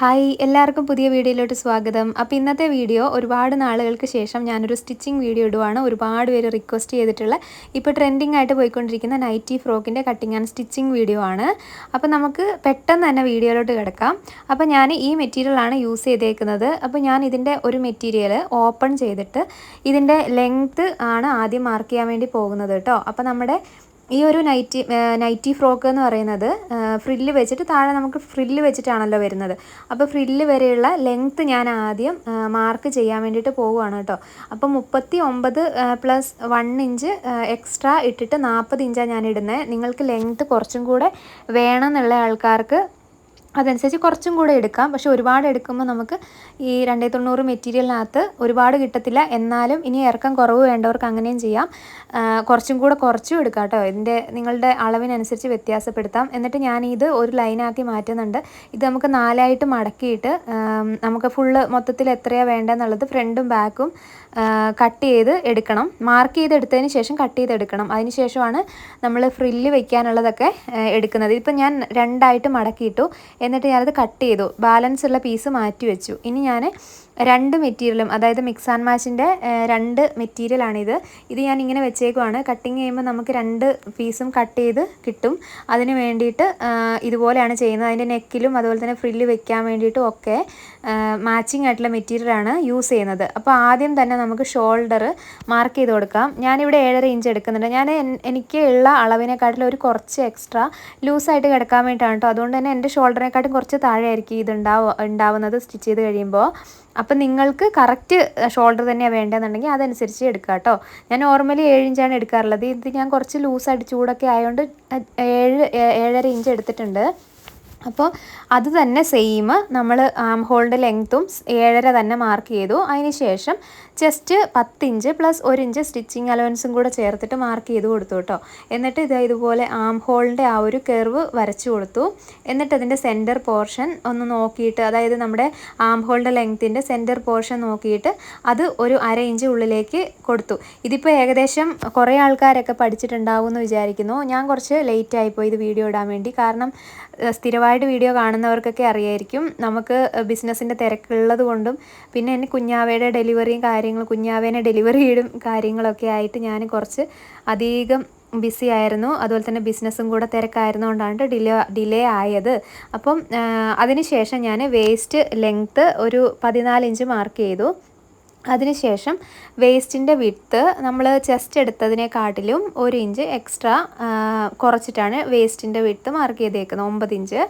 Hi എല്ലാവർക്കും പുതിയ വീഡിയോയിലോട്ട് സ്വാഗതം. അപ്പോൾ ഇന്നത്തെ വീഡിയോ ഒരുപാട് നാളുകൾക്ക് ശേഷം ഞാനൊരു സ്റ്റിച്ചിങ് വീഡിയോ ഇടുവാണ്. ഒരുപാട് പേര് റിക്വസ്റ്റ് ചെയ്തിട്ടുള്ള ഇപ്പോൾ ട്രെൻഡിങ് ആയിട്ട് പോയിക്കൊണ്ടിരിക്കുന്ന നൈറ്റി ഫ്രോക്കിന്റെ കട്ടിങ് ആൻഡ് സ്റ്റിച്ചിങ് വീഡിയോ ആണ്. അപ്പോൾ നമുക്ക് പെട്ടെന്ന് തന്നെ വീഡിയോയിലോട്ട് കിടക്കാം. അപ്പോൾ ഞാൻ ഈ മെറ്റീരിയലാണ് യൂസ് ചെയ്തേക്കുന്നത്. അപ്പോൾ ഞാൻ ഇതിന്റെ ഒരു മെറ്റീരിയൽ ഓപ്പൺ ചെയ്തിട്ട് ഇതിന്റെ ലെങ്ത്ത് ആണ് ആദ്യം മാർക്ക് ചെയ്യാൻ വേണ്ടി പോകുന്നത് കേട്ടോ അപ്പോൾ നമ്മുടെ ഈ ഒരു നൈറ്റി നൈറ്റി ഫ്രോക്ക് എന്ന് പറയുന്നത് ഫ്രില്ല് വെച്ചിട്ട് താഴെ നമുക്ക് ഫ്രില്ല് വെച്ചിട്ടാണല്ലോ വരുന്നത്. അപ്പോൾ ഫ്രില്ല് വരെയുള്ള ലെങ്ത്ത് ഞാൻ ആദ്യം മാർക്ക് ചെയ്യാൻ വേണ്ടിയിട്ട് പോവുകയാണ് കേട്ടോ. അപ്പോൾ മുപ്പത്തി ഒമ്പത് പ്ലസ് വൺ ഇഞ്ച് എക്സ്ട്രാ ഇട്ടിട്ട് നാൽപ്പത് ഇഞ്ചാണ് ഞാൻ ഇടുന്നത് നിങ്ങൾക്ക് ലെങ്ത്ത് കുറച്ചും കൂടെ വേണമെന്നുള്ള ആൾക്കാർക്ക് അതനുസരിച്ച് കുറച്ചും കൂടെ എടുക്കാം. പക്ഷെ ഒരുപാട് എടുക്കുമ്പോൾ നമുക്ക് ഈ രണ്ടേ തൊണ്ണൂറ് മെറ്റീരിയലിനകത്ത് ഒരുപാട് കിട്ടത്തില്ല. എന്നാലും ഇനി ഇറക്കം കുറവ് വേണ്ടവർക്ക് അങ്ങനെയും ചെയ്യാം. കുറച്ചും കൂടെ കുറച്ചും എടുക്കാം കേട്ടോ. ഇതിന്റെ നിങ്ങളുടെ അളവിനനുസരിച്ച് വ്യത്യാസപ്പെടുത്താം. എന്നിട്ട് ഞാൻ ഇത് ഒരു ലൈനാക്കി മാറ്റുന്നുണ്ട്. ഇത് നമുക്ക് നാലായിട്ട് മടക്കിയിട്ട് നമുക്ക് ഫുള്ള് മൊത്തത്തിൽ എത്രയാണ് വേണ്ടതെന്നുള്ളത് ഫ്രണ്ടും ബാക്കും കട്ട് ചെയ്ത് എടുക്കണം. മാർക്ക് ചെയ്തെടുത്തതിന് ശേഷം കട്ട് ചെയ്ത് എടുക്കണം അതിന് ശേഷമാണ് നമ്മൾ ഫ്രില്ല് വെക്കാനുള്ളതൊക്കെ എടുക്കുന്നത്. ഇപ്പം ഞാൻ രണ്ടായിട്ട് മടക്കിയിട്ടു. എന്നിട്ട് ഞാനത് കട്ട് ചെയ്തു. ബാലൻസ് ഉള്ള പീസ് മാറ്റി വെച്ചു. ഇനി ഞാൻ രണ്ട് മെറ്റീരിയലും അതായത് മിക്സ് ആൻഡ് മാച്ചിന്റെ രണ്ട് മെറ്റീരിയലാണിത്. ഇത് ഞാൻ ഇങ്ങനെ വെച്ചേക്കുവാണ്. കട്ടിങ് ചെയ്യുമ്പോൾ നമുക്ക് രണ്ട് പീസും കട്ട് ചെയ്ത് കിട്ടും. അതിന് വേണ്ടിയിട്ട് ഇതുപോലെയാണ് ചെയ്യുന്നത്. അതിന്റെ നെക്കിലും അതുപോലെ തന്നെ ഫ്രില്ല് വെക്കാൻ വേണ്ടിയിട്ടും ഒക്കെ മാച്ചിങ് ആയിട്ടുള്ള മെറ്റീരിയലാണ് യൂസ് ചെയ്യുന്നത്. അപ്പോൾ ആദ്യം തന്നെ നമുക്ക് ഷോൾഡർ മാർക്ക് ചെയ്ത് കൊടുക്കാം. ഞാനിവിടെ ഏഴര ഇഞ്ച് എടുക്കുന്നുണ്ട്. ഞാൻ എനിക്ക് ഉള്ള അളവിനെക്കാട്ടിലും ഒരു കുറച്ച് എക്സ്ട്രാ ലൂസായിട്ട് കിടക്കാൻ വേണ്ടിയിട്ടാണ് കേട്ടോ അതുകൊണ്ട് തന്നെ എന്റെ ഷോൾഡറിനെക്കാട്ടും കുറച്ച് താഴെ ആയിരിക്കും ഇത് ഉണ്ടാവുക ഉണ്ടാവുന്നത് സ്റ്റിച്ച് ചെയ്ത് കഴിയുമ്പോൾ അപ്പം നിങ്ങൾക്ക് കറക്റ്റ് ഷോൾഡർ തന്നെയാണ് വേണ്ടതെന്നുണ്ടെങ്കിൽ അതനുസരിച്ച് എടുക്കുക കേട്ടോ. ഞാൻ നോർമലി ഏഴ് ഇഞ്ചാണ് എടുക്കാറുള്ളത്. ഇത് ഞാൻ കുറച്ച് ലൂസായിട്ട് ചൂടൊക്കെ ആയതുകൊണ്ട് ഏഴ് ഏഴര ഇഞ്ച് എടുത്തിട്ടുണ്ട്. അപ്പോൾ അത് തന്നെ സെയിം നമ്മൾ ആം ഹോളിന്റെ ലെങ്ത്തും ഏഴര തന്നെ മാർക്ക് ചെയ്തു. ശേഷം ജസ്റ്റ് പത്ത് ഇഞ്ച് പ്ലസ് ഒരു ഇഞ്ച് സ്റ്റിച്ചിങ് അലവൻസും കൂടെ ചേർത്തിട്ട് മാർക്ക് ചെയ്ത് കൊടുത്തു കേട്ടോ എന്നിട്ട് ഇത് ഇതുപോലെ ആം ഹോളിന്റെ ആ ഒരു കെർവ് വരച്ചു കൊടുത്തു. എന്നിട്ട് അതിന്റെ സെന്റർ പോർഷൻ ഒന്ന് നോക്കിയിട്ട് അതായത് നമ്മുടെ ആം ഹോളിന്റെ ലെങ്ത്തിന്റെ സെന്റർ പോർഷൻ നോക്കിയിട്ട് അത് ഒരു അര ഇഞ്ച് ഉള്ളിലേക്ക് കൊടുത്തു. ഇതിപ്പോൾ ഏകദേശം കുറേ ആൾക്കാരൊക്കെ പഠിച്ചിട്ടുണ്ടാവും എന്ന് വിചാരിക്കുന്നു. ഞാൻ കുറച്ച് ലേറ്റ് ആയിപ്പോയി ഇത് വീഡിയോ ഇടാൻ വേണ്ടി. കാരണം സ്ഥിരമായിട്ട് വീഡിയോ കാണുന്നവർക്കൊക്കെ അറിയായിരിക്കും. നമുക്ക് ബിസിനസ്സിന്റെ തിരക്കുള്ളത് കൊണ്ടും പിന്നെ എന്റെ കുഞ്ഞാവയുടെ ഡെലിവറിയും കാര്യങ്ങളും കുഞ്ഞാവേനെ ഡെലിവറി ചെയ്യും കാര്യങ്ങളൊക്കെ ആയിട്ട് ഞാൻ കുറച്ച് അധികം ബിസി ആയിരുന്നു. അതുപോലെ തന്നെ ബിസിനസ്സും കൂടെ തിരക്കായിരുന്നുകൊണ്ടാണ് ഡിലേ ഡിലേ ആയത്. അപ്പം അതിന് ശേഷം ഞാൻ വേസ്റ്റ് ലെങ്ത്ത് ഒരു പതിനാല് ഇഞ്ച് മാർക്ക് ചെയ്തു. അതിനുശേഷം വേസ്റ്റിന്റെ വിത്ത് നമ്മൾ ചെസ്റ്റ് എടുത്തതിനെക്കാട്ടിലും ഒരു ഇഞ്ച് എക്സ്ട്രാ കുറച്ചിട്ടാണ് വേസ്റ്റിന്റെ വിത്ത് മാർക്ക് ചെയ്തേക്കുന്നത്. ഒമ്പത് ഇഞ്ച്.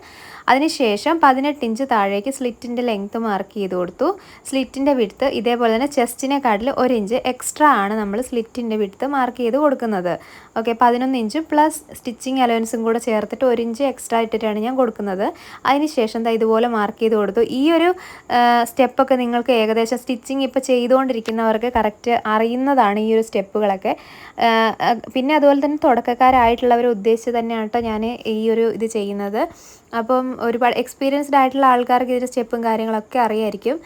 അതിനുശേഷം പതിനെട്ട് ഇഞ്ച് താഴേക്ക് സ്ലിറ്റിന്റെ ലെങ്ത്ത് മാർക്ക് ചെയ്ത് കൊടുത്തു. സ്ലിറ്റിന്റെ വിടുത്ത് ഇതേപോലെ തന്നെ ചെസ്റ്റിനെക്കാട്ടിൽ ഒരു ഇഞ്ച് എക്സ്ട്രാ ആണ് നമ്മൾ സ്ലിറ്റിന്റെ വിടുത്ത് മാർക്ക് ചെയ്ത് കൊടുക്കുന്നത്. ഓക്കെ പതിനൊന്ന് ഇഞ്ച് പ്ലസ് സ്റ്റിച്ചിങ് അലവൻസും കൂടെ ചേർത്തിട്ട് ഒരു ഇഞ്ച് എക്സ്ട്രാ ഇട്ടിട്ടാണ് ഞാൻ കൊടുക്കുന്നത്. അതിനുശേഷം ദാ ഇതുപോലെ മാർക്ക് ചെയ്ത് കൊടുത്തു. ഈ ഒരു സ്റ്റെപ്പൊക്കെ നിങ്ങൾക്ക് ഏകദേശം സ്റ്റിച്ചിങ് ഇപ്പോൾ ചെയ്തുകൊണ്ടിരിക്കുന്നവർക്ക് കറക്റ്റ് അറിയുന്നതാണ് ഈ ഒരു സ്റ്റെപ്പുകളൊക്കെ. പിന്നെ അതുപോലെ തന്നെ തുടക്കക്കാരായിട്ടുള്ളവർ ഉദ്ദേശിച്ച് തന്നെയാണ് കേട്ടോ ഞാൻ ഈ ഒരു ഇത് ചെയ്യുന്നത്. അപ്പം ഒരുപാട് എക്സ്പീരിയൻസ്ഡ് ആയിട്ടുള്ള ആൾക്കാർക്ക് ഇതിന്റെ സ്റ്റെപ്പും കാര്യങ്ങളൊക്കെ അറിയായിരിക്കും.